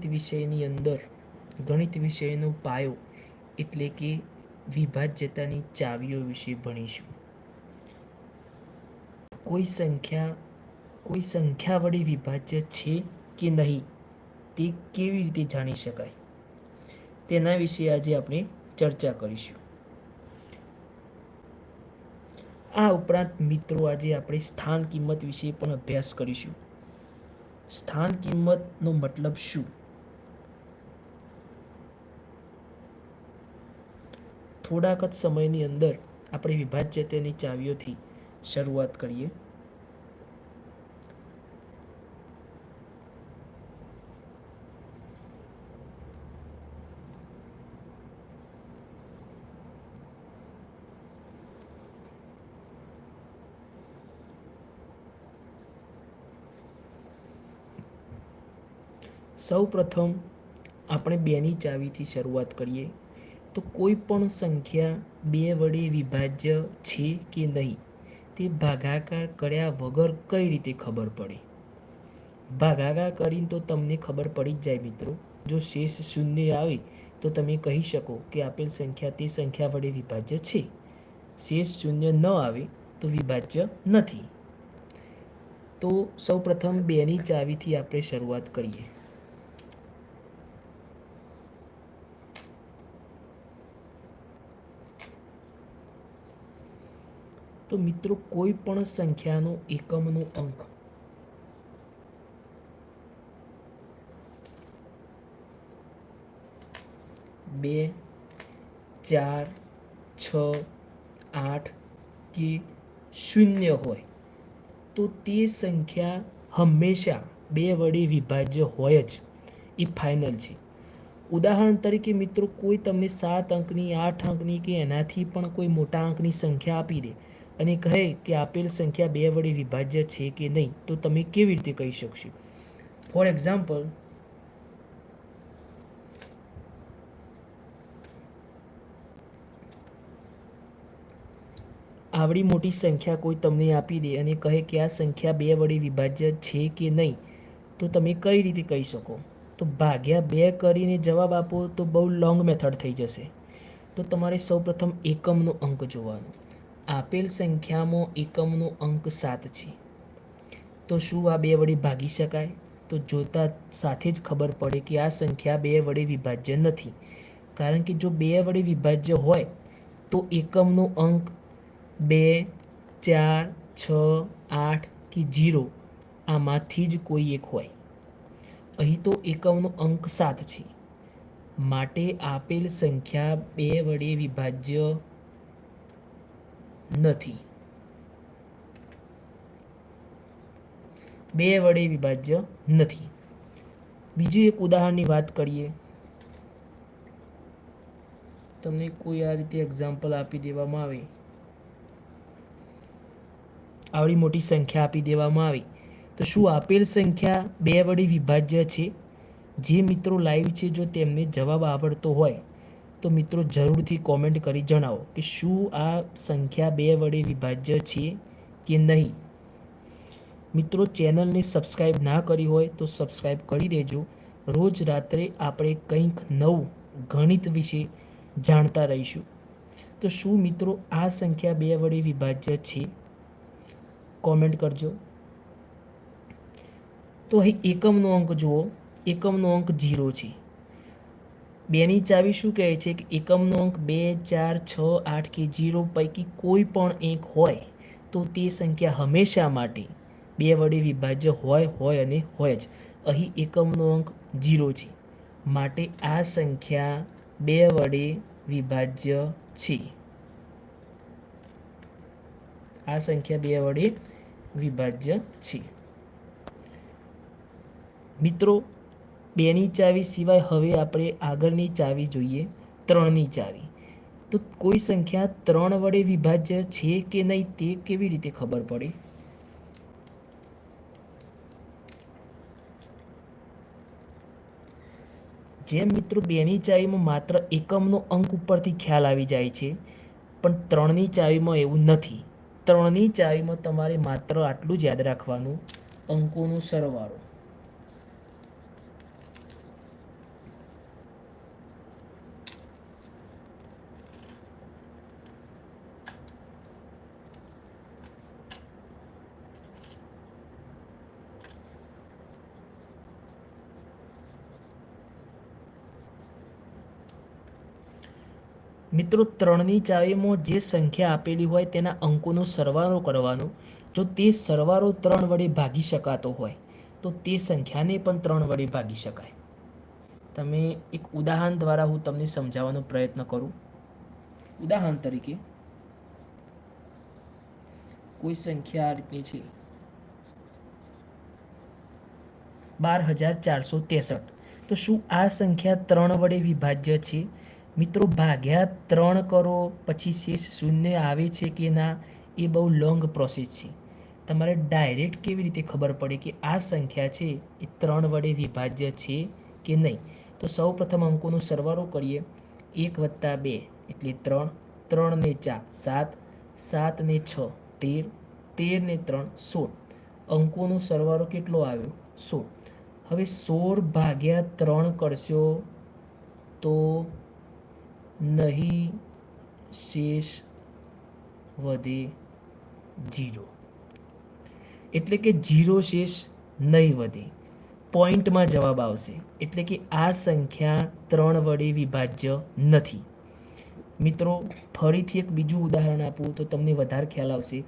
ગણિત વિષયની અંદર. ગણિત વિષયનો પાયો એટલે કે વિભાજ્યતાની ચાવીઓ વિશે ભણીશું. કોઈ સંખ્યા કોઈ સંખ્યા વડે વિભાજ્ય છે કે નહીં તે કેવી રીતે જાણી શકાય? તેના વિશે આજે આપણે ચર્ચા કરીશું. આ ઉપરાંત મિત્રો, આજે આપણે સ્થાન કિંમત વિશે પણ અભ્યાસ કરીશું. સ્થાન કિંમતનો મતલબ શું? થોડાક જ સમયની અંદર આપણે વિભાજ્યતાની ચાવીઓથી શરૂઆત કરીએ. સૌ પ્રથમ આપણે બેની ચાવીથી શરૂઆત કરીએ. તો કોઈ પણ સંખ્યા બે વડે વિભાજ્ય છે કે નહીં, તે ભાગાકાર કર્યા વગર કઈ રીતે ખબર પડે? ભાગાકાર કરીને તો તમને ખબર પડી જ જાય મિત્રો. જો શેષ શૂન્ય આવે, તો તમે કહી શકો કે આપેલ સંખ્યા તે સંખ્યા વડે વિભાજ્ય છે. શેષ શૂન્ય ન આવે, તો વિભાજ્ય નથી. તો સૌપ્રથમ બેની ચાવીથી આપણે શરૂઆત કરીએ. તો મિત્રો કોઈ પણ સંખ્યાનો એકમનો અંક. બે, ચાર, છ, આઠ કે શૂન્ય હોય, તો તે સંખ્યા હંમેશા બે વડે વિભાજ્ય હોય જ. એ ફાઇનલ છે. ઉદાહરણ તરીકે મિત્રો કોઈ તમને સાત અંકની, આઠ અંકની કે એનાથી પણ કોઈ મોટા અંકની સંખ્યા આપી દે અને કહે કે આપેલ સંખ્યા બે વડે વિભાજ્ય છે કે નહીં, તો તમે કેવી રીતે કહી શકશો? ફોર એક્ઝામ્પલ આવડી મોટી સંખ્યા કોઈ તમને આપી દે અને કહે કે આ સંખ્યા બે વડે વિભાજ્ય છે કે નહીં, તો તમે કઈ રીતે કહી શકો? તો ભાગ્યા બે કરીને જવાબ આપો તો બહુ લોંગ મેથડ થઈ જશે. તો તમારે સૌપ્રથમ એકમનો અંક જોવાનો. આપેલ સંખ્યામાં એકમનો અંક સાત છે. તો શું આ બે વડે ભાગી શકાય? તો જોતા સાથે જ ખબર પડે કે આ સંખ્યા બે વડે વિભાજ્ય નથી. કારણ કે જો બે વડે વિભાજ્ય હોય, તો એકમનો અંક બે, ચાર, છ, આઠ કે જીરો આમાંથી જ કોઈ એક હોય. અહીં તો એકમનો અંક સાત છે. માટે આપેલ સંખ્યા બે વડે વિભાજ્ય નથી. બે વડે વિભાજ્ય નથી. બીજું એક ઉદાહરણની વાત કરીએ. તમને કોઈ આ રીતે એક્ઝામ્પલ આપી દેવામાં આવે. આવડી મોટી સંખ્યા આપી દેવામાં આવી. તો શું આપેલ સંખ્યા બે વડે વિભાજ્ય છે? જે મિત્રો લાઈવ છે જો તેમને જવાબ આવડતો હોય. તો મિત્રો જરૂરથી કોમેન્ટ કરી જણાવો કે શું આ સંખ્યા બે વડે વિભાજ્ય છે કે નહીં? મિત્રો ચેનલને સબસ્ક્રાઈબ ના કરી હોય તો સબસ્ક્રાઈબ કરી દેજો. રોજ રાત્રે આપણે કંઈક નવું ગણિત વિશે જાણતા રહીશું. તો શું મિત્રો આ સંખ્યા બે વડે વિભાજ્ય છે? કોમેન્ટ કરજો. તો અહીં એકમનો અંક જુઓ. એકમનો અંક જીરો છે. બેની ચાવી શું કહે છે કે એકમનો અંક બે, ચાર, છ, આઠ કે જીરો પૈકી કોઈ પણ એક હોય તો તે સંખ્યા હંમેશા માટે બે વડે વિભાજ્ય હોય હોય અને હોય જ. અહીં એકમનો અંક જીરો છે. માટે આ સંખ્યા બે વડે વિભાજ્ય છે. આ સંખ્યા બે વડે વિભાજ્ય છે. મિત્રો બેની ચાવી સિવાય હવે આપણે આગળની ચાવી જોઈએ, ત્રણની ચાવી. તો કોઈ સંખ્યા ત્રણ વડે વિભાજ્ય છે કે નહીં તે કેવી રીતે ખબર પડે? જેમ મિત્રો બેની ચાવીમાં માત્ર એકમનો અંક ઉપરથી ખ્યાલ આવી જાય છે, પણ ત્રણની ચાવીમાં એવું નથી. ત્રણની ચાવીમાં તમારે માત્ર આટલું જ યાદ રાખવાનું, અંકોનો સરવાળો. મિત્રો, ત્રણની ચાવીમાં જે સંખ્યા આપેલી હોય તેના અંકોનો સરવાળો કરવાનો. જો તે સરવાળો ત્રણ વડે ભાગી શકાતો હોય, તો તે સંખ્યાને પણ ત્રણ વડે ભાગી શકાય. તમે એક ઉદાહરણ દ્વારા હું તમને સમજાવવાનો પ્રયત્ન કરું. ઉદાહરણ તરીકે, કોઈ સંખ્યા આ રીતની છે. બાર હજાર ચારસો ત્રેસઠ. તો શું આ સંખ્યા ત્રણ વડે વિભાજ્ય છે? મિત્રો, ભાગ્યા ત્રણ કરો, પછી શેષ શૂન્ય આવે છે કે ના, એ બહુ લોંગ પ્રોસેસ છે. તમારે ડાયરેક્ટ કેવી રીતે ખબર પડે કે આ સંખ્યા છે એ ત્રણ વડે વિભાજ્ય છે કે નહીં? તો સૌ પ્રથમ અંકોનો સરવાળો કરીએ. એક વત્તા બે એટલે ત્રણ ત્રણ ને ચાર, સાત સાત ને છ, તેર તેર ને ત્રણ, સોળ. અંકોનો સરવાળો કેટલો આવ્યો? સોળ. હવે સોળ ભાગ્યા ત્રણ કરશો તો નહીં શેષ વધે જીરો એટલે કે જીરો શેષ નહીં વધે. પોઈન્ટમાં જવાબ આવશે. એટલે કે આ સંખ્યા ત્રણ વડે વિભાજ્ય નથી. મિત્રો, ફરીથી એક બીજું ઉદાહરણ આપું તો તમને વધારે ખ્યાલ આવશે.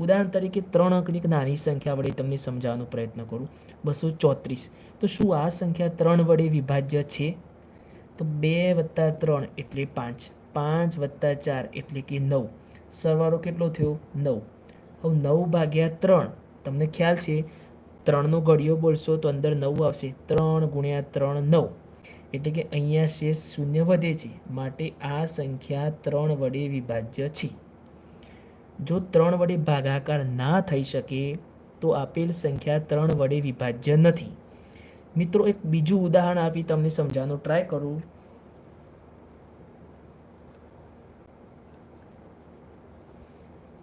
ઉદાહરણ તરીકે ત્રણ અંકની એક નાની સંખ્યા વડે તમને સમજાવવાનો પ્રયત્ન કરું. બસો ચોત્રીસ. તો શું આ સંખ્યા ત્રણ વડે વિભાજ્ય છે? તો બે વત્તા ત્રણ એટલે પાંચ. પાંચ વત્તા ચાર એટલે કે નવ. સરવાળો કેટલો થયો? નવ. હવે નવ ભાગ્યા ત્રણ. તમને ખ્યાલ છે? ત્રણનો ઘડિયો બોલશો તો અંદર નવ આવશે. ત્રણ ગુણ્યા ત્રણ નવ. એટલે કે અહીંયા શેષ શૂન્ય વધે છે. માટે આ સંખ્યા ત્રણ વડે વિભાજ્ય છે. જો ત્રણ વડે ભાગાકાર ના થઈ શકે, તો આપેલ સંખ્યા ત્રણ વડે વિભાજ્ય નથી. મિત્રો, એક બીજું ઉદાહરણ આપી તમને સમજાવવાનો ટ્રાય કરું.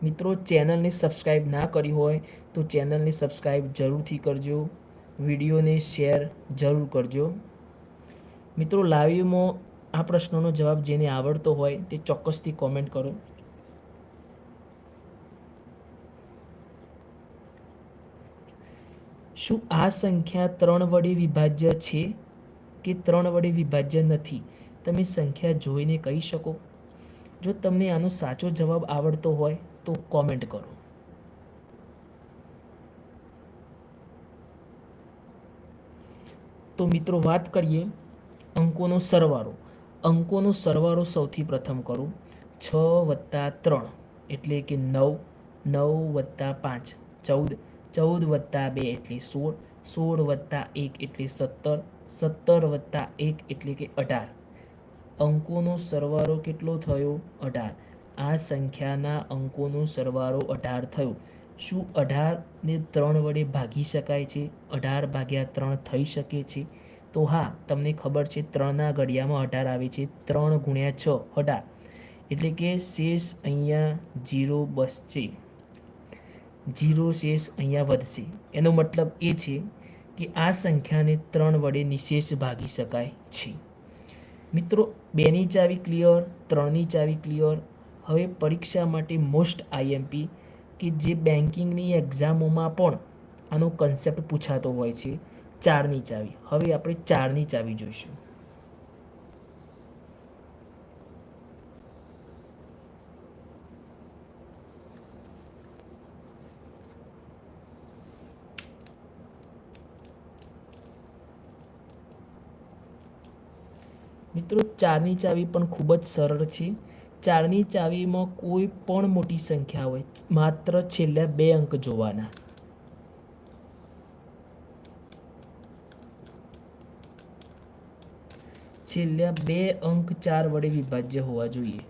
મિત્રો, ચેનલને સબસ્ક્રાઈબ ના કરી હોય, તો ચેનલને સબસ્ક્રાઈબ જરૂરથી કરજો. વિડીયોને શેર જરૂર કરજો. મિત્રો લાઈવમાં આ પ્રશ્નોનો જવાબ જેને આવડતો હોય તે ચોક્કસથી કોમેન્ટ કરો. શું આ સંખ્યા ત્રણ વડે વિભાજ્ય છે કે ત્રણ વડે વિભાજ્ય નથી? તમે સંખ્યા જોઈને કહી શકો. જો તમને આનો સાચો જવાબ આવડતો હોય તો કોમેન્ટ કરો. તો મિત્રો વાત કરીએ અંકોનો સરવાળો. અંકોનો સરવાળો સૌથી પ્રથમ કરું. છ વત્તા ત્રણ એટલે કે નવ નવ વત્તા પાંચ, ચૌદ ચૌદ વત્તા બે એટલે સોળ સોળ વત્તા એક એટલે સત્તર સત્તર વત્તા એક એટલે કે અઢાર. અંકોનો સરવાળો કેટલો થયો? અઢાર. આ સંખ્યાના અંકોનો સરવાળો અઢાર થયો. શું અઢારને ત્રણ વડે ભાગી શકાય છે? અઢાર ભાગ્યા ત્રણ થઈ શકે છે? તો હા, તમને ખબર છે ત્રણના ઘડિયામાં અઢાર આવે છે. ત્રણ ગુણ્યા છ, અઢાર. એટલે કે શેષ અહીંયા જીરો બસશે જીરો શેષ અહીંયા વધશે. એનો મતલબ એ છે કે આ સંખ્યાને ત્રણ વડે નિશેષ ભાગી શકાય છે. મિત્રો બેની ચાવી ક્લિયર ત્રણની ચાવી ક્લિયર હવે પરીક્ષા માટે મોસ્ટ આઈએમપી કે જે બેન્કિંગની એક્ઝામોમાં પણ આનો કન્સેપ્ટ પૂછાતો હોય છે. ચારની ચાવી. હવે આપણે ચારની ચાવી જોઈશું. મિત્રો ચારની ચાવી પણ ખૂબ જ સરળ છે. ચારની ચાવીમાં કોઈ પણ મોટી સંખ્યા હોય, માત્ર છેલ્લા બે અંક જોવાના. છેલ્લા બે અંક ચાર વડે વિભાજ્ય હોવા જોઈએ.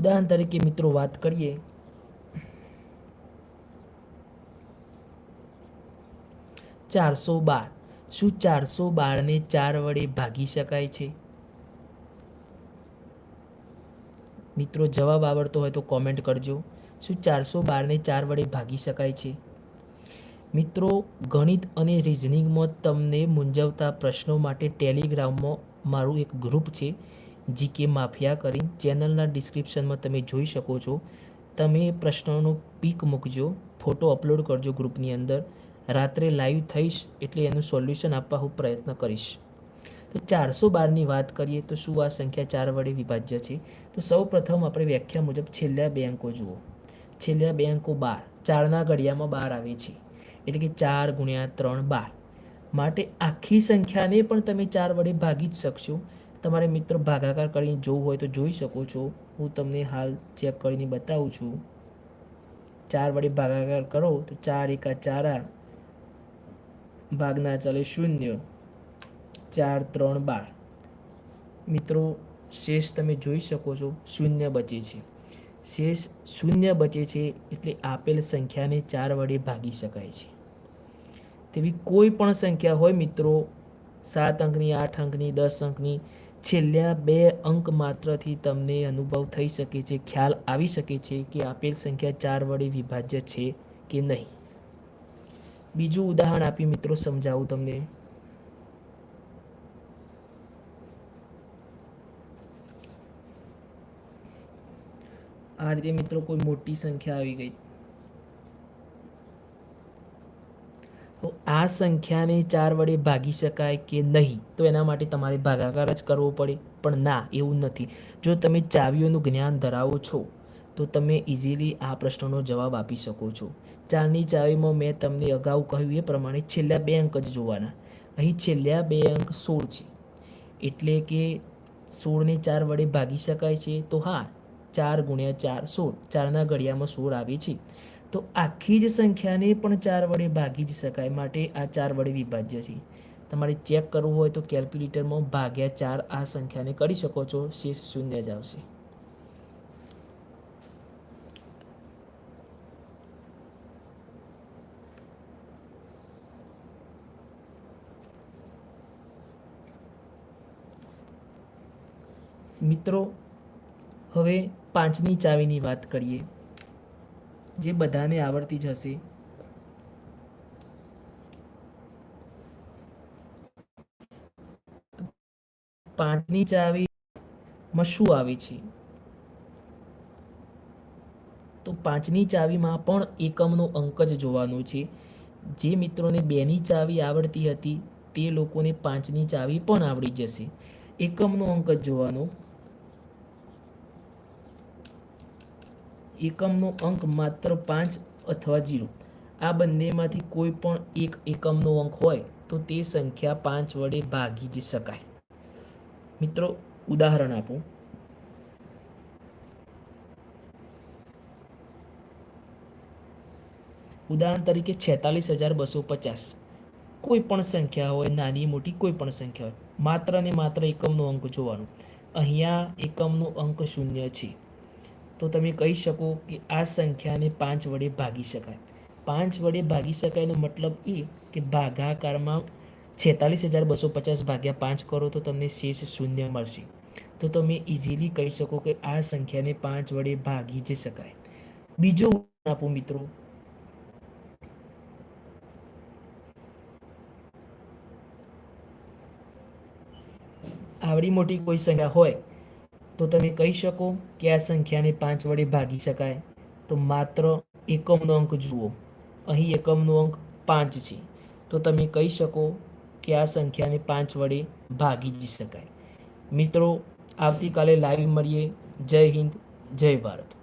ઉદાહરણ તરીકે મિત્રો વાત કરીએ. ચારસો બાર. શું ચારસો બારને ચાર વડે ભાગી શકાય છે? મિત્રો જવાબ આવડતો હોય તો કોમેન્ટ કરજો. શું ચારસો બારને ચાર વડે ભાગી શકાય છે? મિત્રો, ગણિત અને રિઝનિંગમાં તમને મૂંઝવતા પ્રશ્નો માટે ટેલિગ્રામમાં મારું એક ગ્રુપ છે. જીકે માફિયા કરી ચેનલના ડિસ્ક્રિપ્શનમાં તમે જોઈ શકો છો. તમે પ્રશ્નોનો પીક મૂકજો, ફોટો અપલોડ કરજો ગ્રુપની અંદર. રાત્રે લાઈવ થઈશ એટલે એનું સોલ્યુશન આપવા હું પ્રયત્ન કરીશ. તો ચારસો બારની વાત કરીએ તો શું આ સંખ્યા ચાર વડે વિભાજ્ય છે? તો સૌ પ્રથમ આપણે વ્યાખ્યા મુજબ છેલ્લા બે અંકો જુઓ. છેલ્લા બે અંકો બાર. ચારના ઘડિયામાં બાર આવે છે. એટલે કે ચાર ગુણ્યા ત્રણ બાર. માટે આખી સંખ્યાને પણ તમે ચાર વડે ભાગી જ શકશો. તમારે મિત્રો ભાગાકાર કરીને જોવું હોય તો જોઈ શકો છો. હું તમને હાલ ચેક કરીને બતાવું છું. ચાર વડે ભાગાકાર કરો તો ચાર એકા ચાર ભાગના ચાલે શૂન્ય. ચાર ત્રણ બાર. મિત્રો, શેષ તમે જોઈ શકો છો, શૂન્ય બચે છે. શેષ શૂન્ય બચે છે એટલે આપેલ સંખ્યાને ચાર વડે ભાગી શકાય છે. તેવી કોઈ પણ સંખ્યા હોય મિત્રો, સાત અંકની, આઠ અંકની, દસ અંકની છેલ્લા બે અંક માત્રથી તમને અનુભવ થઈ શકે છે, ખ્યાલ આવી શકે છે કે આપેલ સંખ્યા ચાર વડે વિભાજ્ય છે કે નહીં. બીજું ઉદાહરણ આપી મિત્રો સમજાવું તમને. આ રીતે મિત્રો કોઈ મોટી સંખ્યા આવી ગઈ. આ સંખ્યાને ચાર વડે ભાગી શકાય કે નહીં, તો એના માટે તમારે ભાગાકાર જ કરવો પડે. પણ ના, એવું નથી. જો તમે ચાવીઓનું જ્ઞાન ધરાવો છો, તો તમે ઇઝીલી આ પ્રશ્નનો જવાબ આપી શકો છો. ચારની ચાવીમાં મેં તમને અગાઉ કહ્યું એ પ્રમાણે છેલ્લા બે અંક જ જોવાના. અહીં છેલ્લા બે અંક સોળ છે. એટલે કે સોળને ચાર વડે ભાગી શકાય છે, તો હા, ચાર ગુણ્યા ચાર સોળ. ચારના ઘડિયામાં સોળ આવે છે. તો આખી જ સંખ્યાને પણ ચાર વડે ભાગી જ શકાય માટે આ ચાર વડે વિભાજ્ય છે. તમારે ચેક કરવું હોય તો કેલ્ક્યુલેટરમાં ભાગ્યા ચાર આ સંખ્યાને કરી શકો છો. શેષ શૂન્ય જ આવશે. મિત્રો, હવે પાંચમી ચાવીની વાત કરીએ. જે બધાને આવડતી જ હશે. પાંચની ચાવીમાં શું આવે છે. તો પાંચની ચાવીમાં પણ એકમનો અંક જ જોવાનો છે. જે મિત્રોને બેની ચાવી આવડતી હતી, તે લોકોને પાંચની ચાવી પણ આવડી જશે. એકમનો અંક જ જોવાનો. એકમનો અંક માત્ર પાંચ અથવા જીરો. આ બંનેમાંથી કોઈ પણ એક એકમનો અંક હોય તો તે સંખ્યા પાંચ વડે ભાગી જ શકાય. મિત્રો, ઉદાહરણ આપું. ઉદાહરણ તરીકે છેતાલીસ હજાર બસો પચાસ. કોઈ પણ સંખ્યા હોય, નાની મોટી કોઈ પણ સંખ્યા હોય, માત્ર ને માત્ર એકમનો અંક જોવાનો. અહીંયા એકમનો અંક શૂન્ય છે. તો તમે કહી શકો કે આ સંખ્યાને પાંચ વડે ભાગી શકાય. પાંચ વડે ભાગી શકાયનો મતલબ એ કે ભાગાકારમાં છેતાલીસ હજાર બસો પચાસ ભાગ્યા પાંચ કરો તો તમને શેષ શૂન્ય મળશે. તો તમે ઇઝીલી કહી શકો કે આ સંખ્યાને પાંચ વડે ભાગી જ શકાય. બીજો આપું મિત્રો. આવડી મોટી કોઈ સંખ્યા હોય તો તમે કહી શકો કે આ સંખ્યાને પાંચ વડે ભાગી શકાય. તો માત્ર એકમનો અંક જુઓ. અહીં એકમનો અંક પાંચ છે. તો તમે કહી શકો કે આ સંખ્યાને પાંચ વડે ભાગી જ શકાય. મિત્રો, આવતીકાલે લાઈવ મળીએ. જય હિન્દ, જય ભારત.